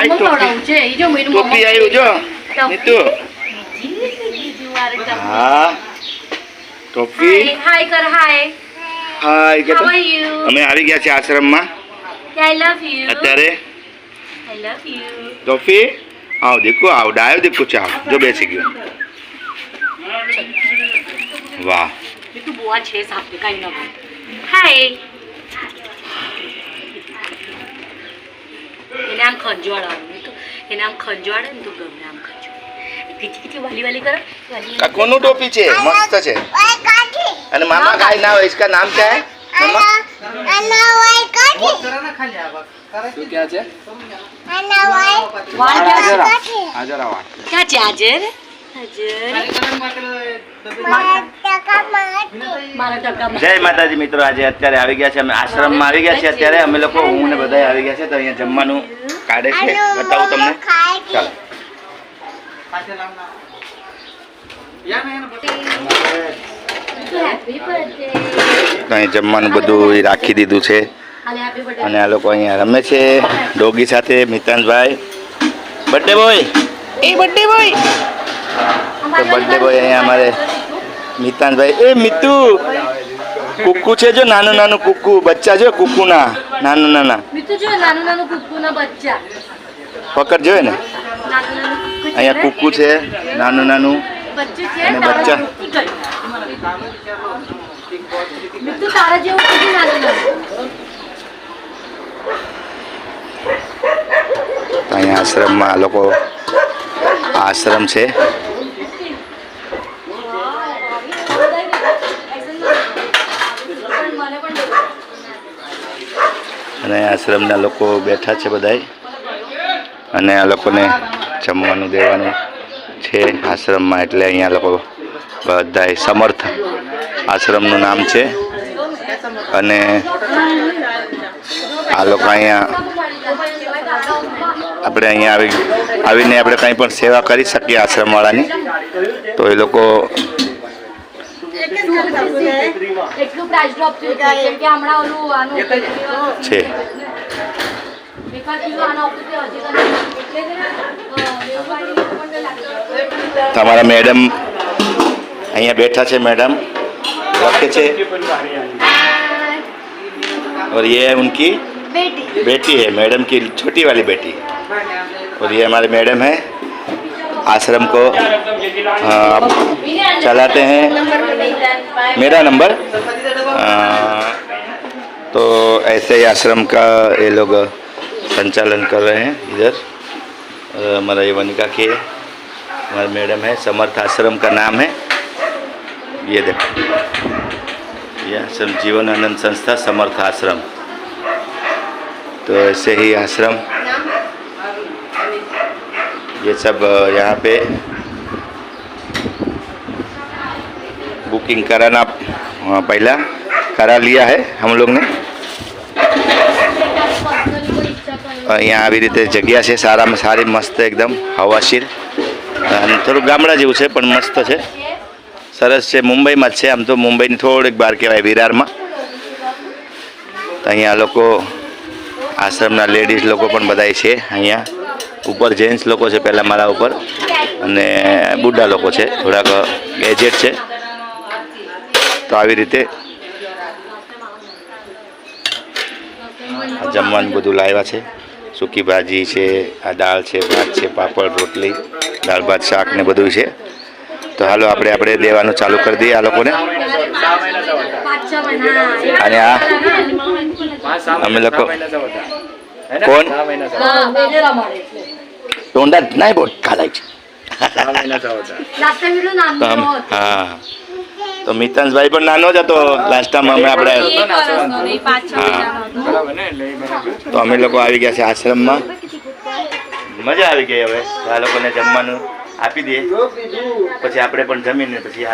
હાય ટોપી છે. ઈ જો મીઠું ટોપી આવ્યું જો. નીતુ. હા. ટોપી હાય હાય કર હાય. હાય કે અમે આવી ગયા છે આશ્રમમાં. આઈ લવ યુ અત્યારે. આઈ લવ યુ ટોપી આવ દીકુ આવ ડાયો દીકુ ચા. જો બેસી ગયો. વાહ. તું બુઆ છે સાપે કઈ ન હાય એને આમ ખંજવાળવાનું તો એને આમ ખંજવાળે ને તો ગમે આમ ખંજવાળે ખીચી ખીચી વાલી વાલી કરો વાલી આ કોનું ટોપી છે મસ્ત છે અને મામા કાઈ ના હોય इसका नाम क्या है मामा શું क्या છે વાળ ક્યાં છે હાજર આવા ક્યાં છે હાજર હાજર મારા ટકામાં જય માતાજી મિત્રો આજે અત્યારે આવી ગયા છે અમે આશ્રમમાં આવી ગયા છે અત્યારે. અમે લોકો હું ને બધા આવી ગયા છે તો અહીંયા જમવાનું કાઢે છે. બતાવું તમને. ચાલો. તો અહીં જમવાનું બધું રાખી દીધું છે. અને આ લોકો અહીંયા રમે છે ડોગી સાથે મિતાંશભાઈ બર્થડે બોય એ બર્થડે બોય તો બર્થડે બોય અહીંયા અમારે મિતાંશભાઈ એ મિતુ કુકુ છે જો નાનું નાનું કુકુ બચ્ચા જો કુકુના નાનું નાના. મીઠું જો નાનું નાનું કુકુના બચ્ચા. પકડ જોયે ને. અહીંયા કુકુ છે નાનું નાનું. અને બચ્ચા. તારા જેવું કુકુ નાનું. અહીંયા આશ્રમમાં આ લોકો આશ્રમ છે. અને આશ્રમના લોકો બેઠા છે બધાય. અને આ લોકોને જમવાનું દેવાનું છે આશ્રમમાં એટલે અહીંયા લોકો બધાય સમર્થ. આશ્રમનું નામ છે. અને આ લોકો અહીંયા આપણે અહીંયા આવી આવીને આપણે કંઈ પણ સેવા કરી શકીએ આશ્રમવાળાની. તો એ લોકો એટલું પ્રાઇસ ડ્રોપ થયું છે કેમ કે હમણાં ઓલું આનું છે એકાદ કિલો આનો હતું તે હજી તને એટલે છે ને, અ, વેવવાળી લોકોને લાગે. તમારા મેડમ અહીંયા બેઠા છે मैडम रखे છે और ये उनकी બેટી बेटी है मैडम की छोटी वाली बेटी और ये हमारे मैडम है आश्रम को अ, चलाते हैं। मेरा नंबर तो ऐसे ही आश्रम का ये लोग संचालन कर रहे हैं इधर। हमारा ये वनिका के हमारे मैडम है समर्थ आश्रम का नाम है। ये देखो। ये आश्रम जीवन आनंद संस्था समर्थ आश्रम। तो ऐसे ही आश्रम ये सब अ, यहाँ पे बुकिंग कराना अ, पहला करा लिया है हम लोग ने પર્સનલી કોઈ ઈચ્છા કરે અહીંયા આવી રીતે જગ્યા છે સારામાં સારી મસ્ત એકદમ હવાશીર અને થોડું ગામડા જેવું છે પણ મસ્ત છે સરસ છે મુંબઈમાં જ છે આમ તો મુંબઈની થોડીક બહાર કહેવાય વિરારમાં તો અહીંયા લોકો આશ્રમના લેડીઝ લોકો પણ બધાય છે અહીંયા ઉપર જેન્ટ્સ લોકો છે પહેલાં મારા ઉપર અને બુઢા લોકો છે. થોડાક એજેડ છે. તો આવી રીતે જમવાનું બધું લાવ્યા છે. સૂકી ભાજી છે, આ દાળ છે, ભાત છે, પાપડ, રોટલી, દાળ, ભાત, શાક ને બધું છે. તો હાલો આપણે આપણે દેવાનું ચાલુ કરી દઈએ આ લોકોને. અને આ અમે લોકો કોણ? છે લાસ્ટ ટાઈમ એટલું નાનું તો આમ- હતું. હા તો મિતાંશભાઈ પણ નાનો જ હતો લાસ્ટ ટાઈમ અમે આપણે હા. તો અમે લોકો આવી ગયા છે આશ્રમમાં મજા આવી ગઈ હવે આ લોકોને જમવાનું આપી દઈએ પછી આપણે પણ જમીને પછી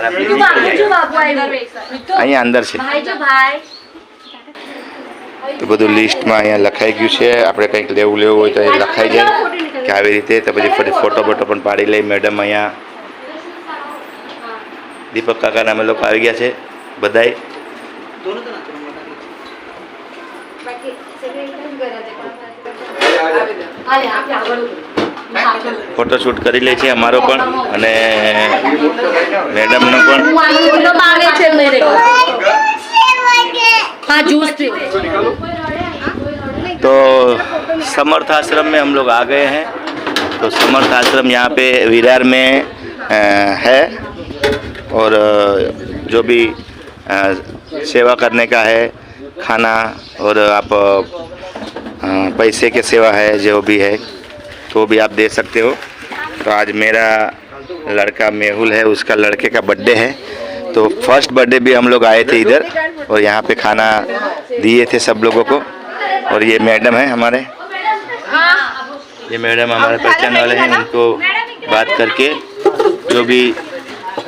અહીંયા અંદર છે. તો બધું લિસ્ટમાં અહીંયા લખાઈ ગયું છે. આપણે કંઈક લેવું લેવું હોય તો એ લખાઈ જાય કે આવી રીતે તો પછી ફરી ફોટો બોટો પણ પાડી લઈ. મેડમ અહીંયા દીપક કાકાના અમે લોકો આવી ગયા છે બધાય. ફોટોશૂટ કરી લે છે અમારો પણ અને મેડમનો પણ. हाँ जूस पियो तो समर्थ आश्रम में हम लोग आ गए हैं। तो समर्थ आश्रम यहाँ पे विरार में है। और जो भी सेवा करने का है खाना और आप पैसे के सेवा है जो भी है तो भी आप दे सकते हो। तो आज मेरा लड़का मेहुल है उसका लड़के का बर्थडे है। तो फर्स्ट बर्थडे भी हम लोग आए थे इधर और यहाँ पे खाना दिए थे सब लोगों को और ये मैडम है हमारे ये मैडम हमारे पहचान वाले हैं उनको बात करके जो भी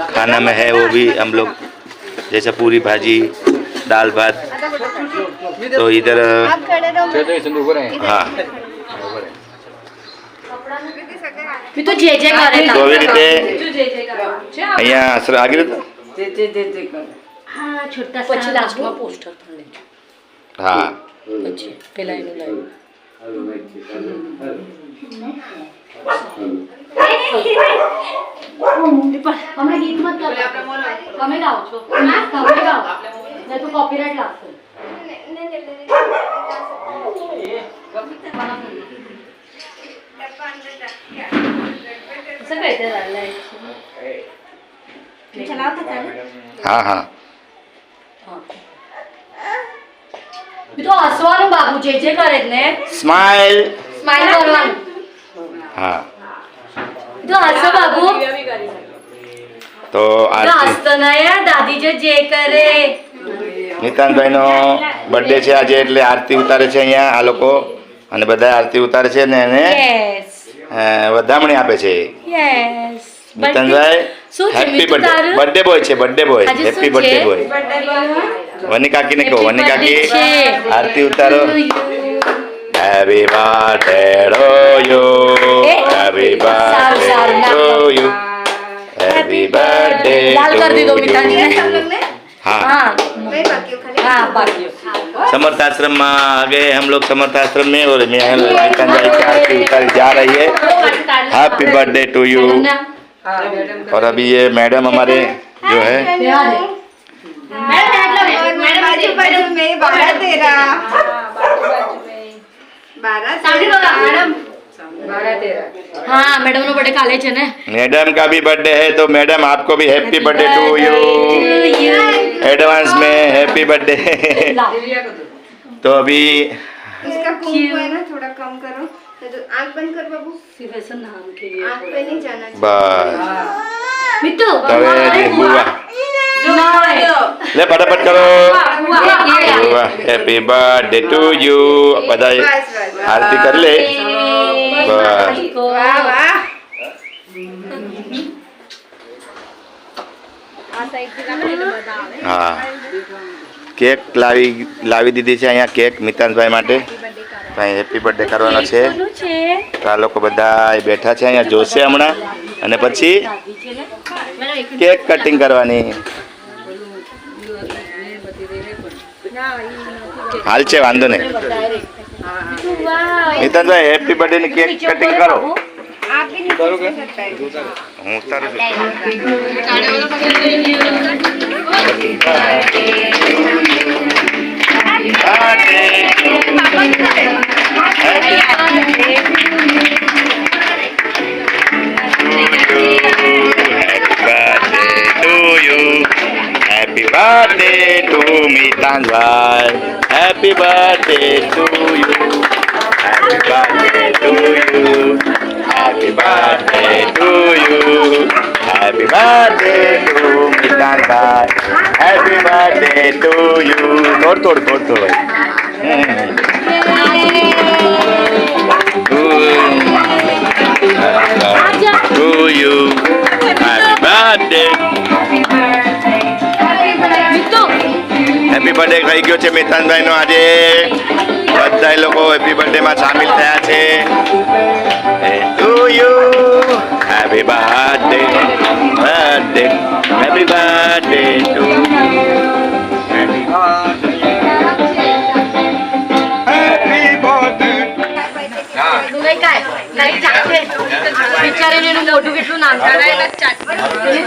खाना में है वो भी हम लोग जैसे पूरी भाजी दाल भात तो इधर हाँ मी तो जे जे करे તો આવી રીતે અહીંયા આશ્રમ આગળ હા છોટા પછી લાસ્ટમાં પોસ્ટર પણ લેજો હા પછી પેલા એનું લાવ્યું હમણાં ગીત મત ગાઓ. તમે ગાઓ છો તમે ગાઓ નહીં તો કોપીરાઇટ લાગશે असं काहीतरी राहिलंय. હા હા તો હસવાનું બાબુ જે જે કરે ને સ્માઈલ સ્માઈલ કરવાનું હા તો હસો બાબુ તો દાદી જે જે કરે નિતાનભાઈનો બર્થડે છે આજે એટલે આરતી ઉતારે છે અહીંયા આ લોકો. અને બધા આરતી ઉતારે છે ને એને. વધામણી આપે છે. યસ નિતાનભાઈ શું છે હેપી મીઠું બર્થડે તારું? બર્થડે બોય છે બર્થડે બોય આજે હેપી શું બર્થડે છે? બોય વની કાકીને કહો Happy વની કાકી birthday છે. આરતી ઉતારો To you. Happy birthday to you A? Happy સારું, સારું, બર્થડે ના ટુ કહો. યુ હેપી બર્થડે લાલ कर દીધો મિતાને हाँ हाँ हाँ बाकी समर्थ आश्रम में आ गए हम लोग समर्थ आश्रम में और मैं नितानभाई की आरती उतारी जा रही है हैप्पी बर्थडे टू यू और अभी ये मैडम हमारे जो है। हाँ। मैडम नो बर्थडे काले चने। मैडम का भी बर्थडे है तो मैडम आपको भी happy birthday to you advance में हैप्पी बर्थडे तो अभी इसका कुंकू है ना थोड़ा कम करो नहीं तो आंख बंद कर बाबू नाम के लिए आंख पे नहीं जाना चाहिए बस मित्तू तो अभी बुआ ले फटाफट करो बुआ हैप्पी बर्थडे टू यू बधाई बस बस आरती कर ले बस वाह वाह હા Cake લાવી લાવી દીધી છે અહીંયા કેક મિતાનભાઈ માટે. અહીં હેપી બર્થડે કરવાનો છે. તો આ લોકો બધા બેઠા છે અહીંયા જોશે હમણાં. અને પછી કેક કટિંગ કરવાની. હાલ છે વાંધો નહીં. મિતાનભાઈ હેપી બર્થડે ની કેક કટિંગ કરો. മൂത്താറ് Happy birthday to me, Tanzai. Happy birthday to you. Happy birthday to you. birthday to Mr. Bhai. Happy birthday to you. তোর তোর তোর তোর ভাই To you. Happy birthday. Happy birthday થઈ ગયો છે મિતાનભાઈનો આજે બધા લોકો હેપી બર્થડેમાં સામેલ થયા છે યુ birthday,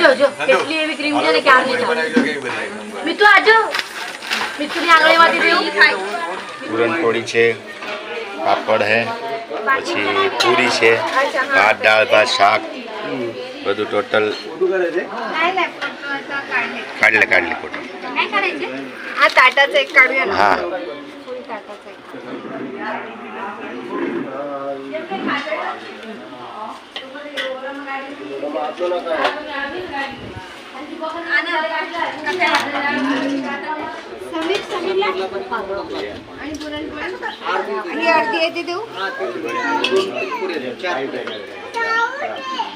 જોજો કેટલી એવી ક્રીમ છે ને ક્યાં નહીં મીતુ આજો મીતુની આંગળીમાંથી પૂરણપોળી છે પાપડ હે પછી પૂરી છે ભાત દાળ ભાત શાક બધું ટોટલ नाही नाही फोटो आता काढले કાઢલે કાઢલે ફોટો काय करायचे हा ताटाचं एक काढूया ना હા फुल ताटाचं एक समीर समीरला आणि पुरणपोळी ही अर्धी आहे ती देऊ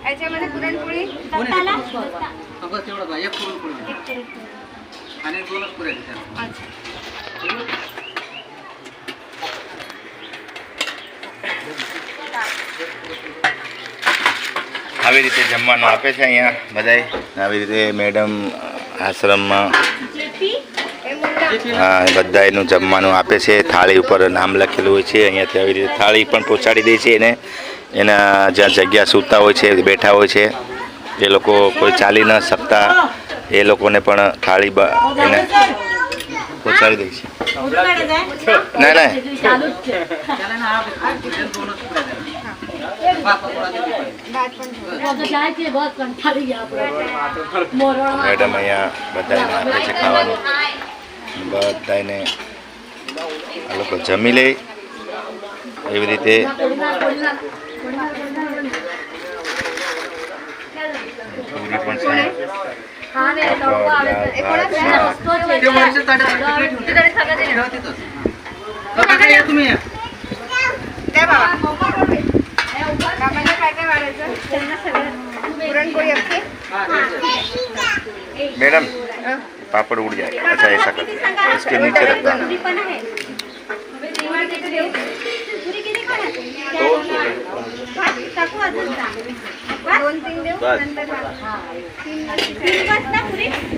हे घ्या याच्यामध्ये पुरणपोळी कोण आहे ते? हा, बस एवढं बघा. एक पुरणपोळी द्या. आणि दोनच पुऱ्या द्या त्याला. આવી રીતે જમવાનું આપે છે અહીંયા બધાય આવી રીતે મેડમ આશ્રમમાં हे मुंडा હા બધાયનું જમવાનું આપે છે થાળી ઉપર નામ લખેલું હોય છે અહીંયાથી આવી રીતે થાળી પણ પહોંચાડી દે છે એને એના જ્યાં જગ્યા સૂતા હોય છે, બેઠા હોય છે, એ લોકો કોઈ ચાલી ન શકતા, એ લોકોને પણ થાળી એને પહોંચાડી દે છે. ના ના. મેડમ અહીંયા બધાને આપે છે ખાવાનું. બધાને આ લોકો જમી લે. એવી રીતે तुम्ही मॅडम पापड उड़ जाए अच्छा ऐसा करते इसके नीचे रखता है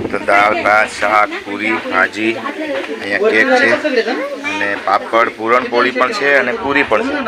તો દાળ, ભાત, શાક, પૂરી, ભાજી, અહીંયા કેક છે. અને પાપડ પૂરણપોળી પણ છે અને પૂરી પણ છે.